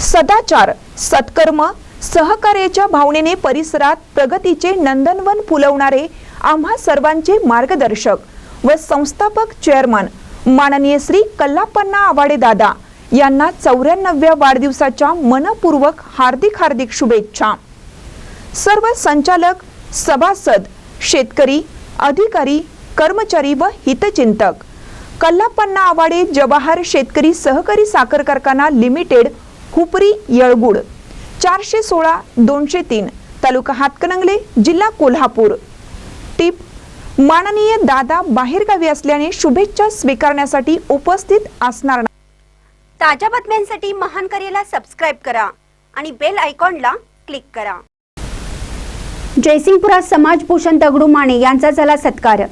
सदाचार सत्कर्म सहकार्याच्या भावनेने परिसरात प्रगतीचे नंदनवन फुलवणारे आम्हा सर्वांचे मार्गदर्शक व संस्थापक चेअरमन माननीय श्री कल्लापन्ना आवाडे दादा यांना चौऱ्याण्णव्या वाढदिवसाच्या मनपूर्वक हार्दिक हार्दिक शुभेच्छा. सर्व संचालक सभासद शेतकरी अधिकारी कर्मचारी व हितचिंतक कल्लापन्ना आवाडे जवाहर शेतकरी सहकारी साखर कारखाना लिमिटेड हुपरी येळगुड. चारशे सोळा दोनशे तीन. तालुका हातकणंगले जिल्हा कोल्हापूर. टिप माननीय दादा बाहेरगावी असल्याने शुभेच्छा स्वीकारण्यासाठी उपस्थित असणार नाही. ताज्या बातम्यांसाठी महान करेला सबस्क्राईब करा आणि बेल आयकॉनला क्लिक करा. जयसिंगपुरात समाजभूषण दगडू माने यांचा झाला सत्कार.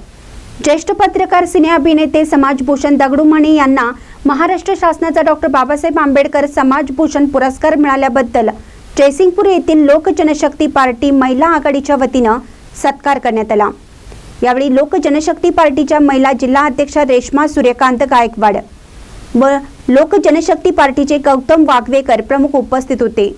ज्येष्ठ पत्रकार सिने अभिनेते समाजभूषण दगडू माने यांना महाराष्ट्र शासनाचा डॉक्टर बाबासाहेब आंबेडकर समाजभूषण पुरस्कार मिळाल्याबद्दल जयसिंगपूर येथील लोक जनशक्ती पार्टी महिला आघाडीच्या वतीनं सत्कार करण्यात आला. यावेळी लोक जनशक्ती पार्टीच्या महिला जिल्हा अध्यक्षा रेश्मा सूर्यकांत गायकवाड व लोक जनशक्ती पार्टीचे गौतम वाघवेकर प्रमुख उपस्थित होते.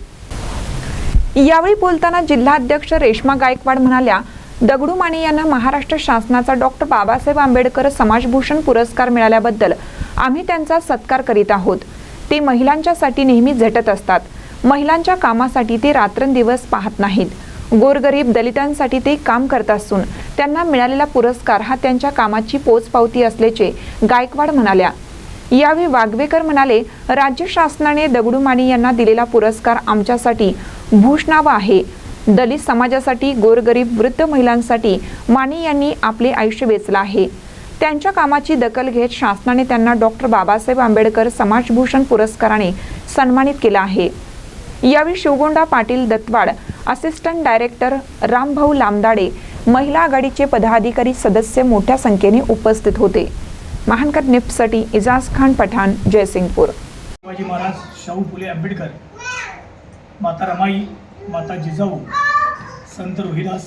यावेळी बोलताना जिल्हाध्यक्ष रेश्मा गायकवाड म्हणाल्या दगडू माने यांना महाराष्ट्र शासनाचा डॉक्टर बाबासाहेब आंबेडकर समाजभूषण पुरस्कार मिळाल्याबद्दल आम्ही त्यांचा सत्कार करीत आहोत. ते महिलांच्यासाठी नेहमी झटत असतात. महिलांच्या कामासाठी ते रात्रंदिवस पाहत नाहीत. गोरगरीब दलितांसाठी ते काम करत असून त्यांना मिळालेला पुरस्कार हा त्यांच्या कामाची पोचपावती असल्याचे गायकवाड म्हणाल्या. यावेळी वाघवेकर म्हणाले राज्य शासनाने दगडू माने यांना दिलेला पुरस्कार आमच्यासाठी भूषणावा आहे. दलित समाजासाठी गोरगरीब वृद्ध महिलांसाठी माने यांनी आपले आयुष्य वेचलं आहे. त्यांच्या कामाची दखल घेत शासनाने त्यांना डॉक्टर बाबासाहेब आंबेडकर समाजभूषण पुरस्काराने सन्मानित केलं आहे. यावेळी शिवगोंडा पाटील दत्तवाड असिस्टंट डायरेक्टर रामभाऊ लामदाडे महिला आघाडीचे पदाधिकारी सदस्य मोठ्या संख्येने उपस्थित होते. महानकर निफ्टसाठी इजाज खान पठाण जयसिंगपूर. शिवाजी महाराज शाहू फुले आंबेडकर माता रमाई माता जिजाऊ संत रोहिदास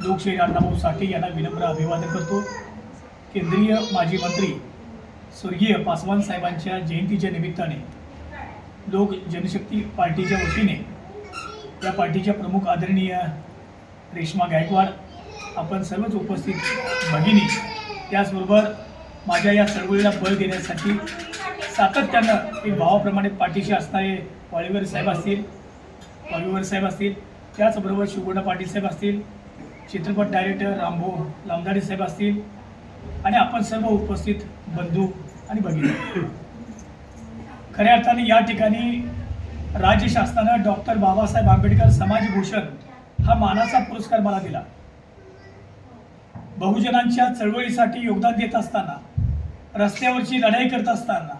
लोकशाही अण्णाभाऊ साठे यांना विनम्र अभिवादन करतो. केंद्रीय माजी मंत्री स्वर्गीय पासवान साहेबांच्या जयंतीच्या निमित्ताने लोक जनशक्ती पार्टीच्या वतीने या पार्टीच्या प्रमुख आदरणीय रेश्मा गायकवाड आपण सर्वच उपस्थित भगिनी त्याचबरोबर माझ्या या चळवळीला बळ देण्यासाठी सातत्यानं एक भावाप्रमाणे पाठीशी असणारे वाळीवर साहेब असतील वाळीवर साहेब असतील त्याचबरोबर शिवगोंडा पाटील साहेब असतील चित्रपट डायरेक्टर रामभो लामदाडे साहेब असतील आणि आपण सर्व उपस्थित बंधू आणि भगिनी. खऱ्या अर्थाने या ठिकाणी राज्य शासनानं डॉक्टर बाबासाहेब आंबेडकर समाजभूषण हा मानाचा पुरस्कार मला दिला. बहुजनांच्या चळवळीसाठी योगदान देत असताना रस्त्यावरची लढाई करत असताना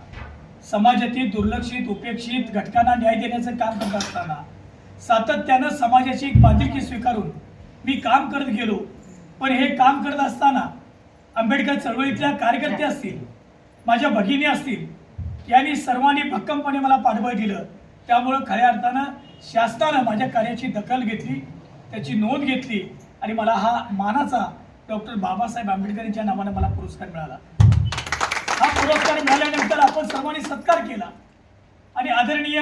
समाजातील दुर्लक्षित उपेक्षित घटकांना न्याय देण्याचं काम करत असताना सातत्यानं समाजाची एक बांधिलकी स्वीकारून मी काम करत गेलो. पण हे काम करत असताना आंबेडकर चळवळीतल्या कार्यकर्ते असतील माझ्या भगिनी असतील यांनी सर्वांनी भक्कमपणे मला पाठबळ दिलं. त्यामुळं खऱ्या अर्थानं शासनानं माझ्या कार्याची दखल घेतली त्याची नोंद घेतली आणि मला हा मानाचा डॉक्टर बाबासाहेब आंबेडकर यांच्या नावानं मला पुरस्कार मिळाला. हा पुरस्कार मिळाल्यानंतर आपण सर्वांनी सत्कार केला आणि आदरणीय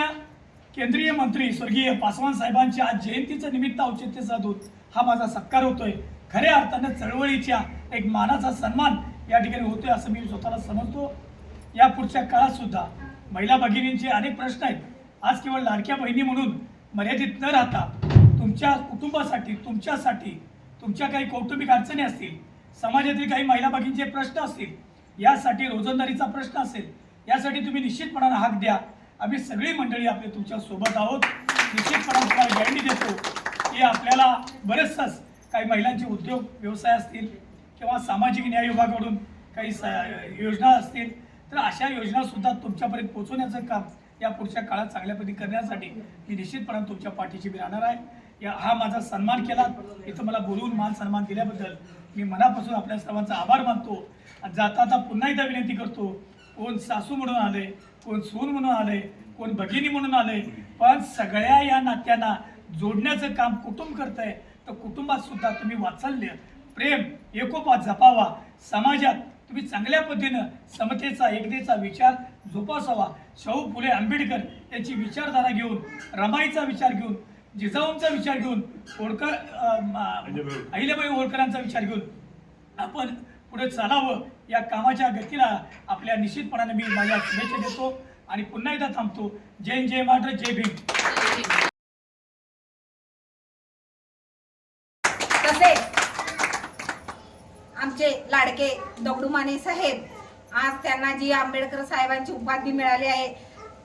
केंद्रीय मंत्री स्वर्गीय पासवान साहेबांच्या आज जयंतीचं निमित्त औचित्य साधून हा माझा सत्कार होतोय. खऱ्या अर्थानं चळवळीच्या एक मानाचा सन्मान या ठिकाणी होतोय असं मी स्वतःला समजतो. या पुढच्या काळात सुद्धा महिला भगिनींचे अनेक प्रश्न आहेत. आज केवळ लाडक्या बहिणी म्हणून मर्यादित न राहता तुमच्या कुटुंबासाठी तुमच्यासाठी तुमच्या काही कौटुंबिक अडचणी असतील समाजातील काही महिला भगिनींचे प्रश्न असतील यासाठी रोजंदारीचा प्रश्न असेल यासाठी तुम्ही निश्चितपणानं हाक द्या. आम्ही सगळी मंडळी आपले तुमच्यासोबत आहोत. निश्चितपणे तुम्हाला गॅरंटी देतो की आपल्याला बरेचसाच काही महिलांचे उद्योग व्यवसाय असतील किंवा सामाजिक न्याय विभागाकडून काही स योजना असतील तर अशा योजनासुद्धा तुमच्यापर्यंत पोहोचवण्याचं काम या पुढच्या काळात चांगल्या पद्धती करण्यासाठी मी निश्चितपणे तुमच्या पाठीशी मी राहणार आहे. या हा माझा सन्मान केला. इथं मला बोलवून मान सन्मान दिल्याबद्दल मी मनापासून आपल्या सर्वांचा आभार मानतो. आणि जाता आता पुन्हा एकदा विनंती करतो कोण सासू म्हणून आले कोण सून म्हणून आले कोण भगिनी म्हणून आले पण सगळ्या या नात्यांना जोडण्याचं काम कुटुंब करतंय. तर कुटुंबात सुद्धा तुम्ही वात्सल्य प्रेम एकोपा जपावा. समाजात तुम्ही चांगल्या पद्धतीनं समतेचा एकतेचा विचार जोपासावा. शाहू फुले आंबेडकर त्यांची विचारधारा घेऊन रमाईचा विचार घेऊन जिजाऊंचा विचार घेऊन होळकर. अहिल्याबाई होळकरांचा विचार घेऊन आपण पुढे चालावं या कामाच्या गतीला आपल्या निश्चितपणाने मी माझ्या शुभेच्छा देतो आणि पुन्हा एकदा थांबतो. जय जय मात्र जय भीम. तसेच आमचे लाडके दगडूमाने साहेब आज त्यांना जी आंबेडकर साहेबांची उपाधी मिळाली आहे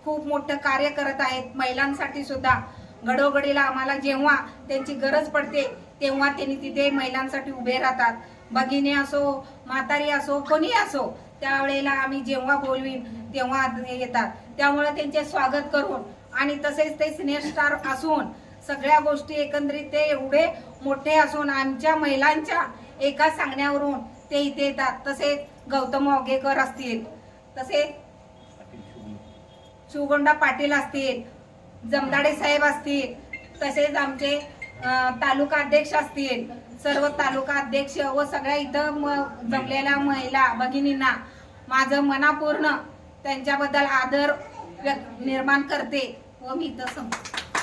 खूप मोठं कार्य करत आहेत. महिलांसाठी सुद्धा घडोघडीला आम्हाला जेव्हा त्यांची गरज पडते तेव्हा त्यांनी तिथे महिलांसाठी उभे राहतात. भगिनी असो म्हातारी असो कोणी असो त्यावेळेला आम्ही जेव्हा बोलवीन तेव्हा येतात. त्यामुळे त्यांचे स्वागत करून आणि तसेच ते स्नेहस्टार असून सगळ्या गोष्टी एकंदरीत ते एवढे मोठे असून आमच्या महिलांच्या एका सांगण्यावरून ते इथे येतात. तसेच गौतम वागेकर असतील तसेच शिवगोंडा पाटील असतील जमदाडे साहेब असतील तसेच आमचे तालुका अध्यक्ष असतील सर्व तालुका अध्यक्ष व सगळ्या इथं जमलेल्या महिला भगिनींना माझं मनापूर्ण त्यांच्याबद्दल आदर निर्माण करते व मी इथं संपते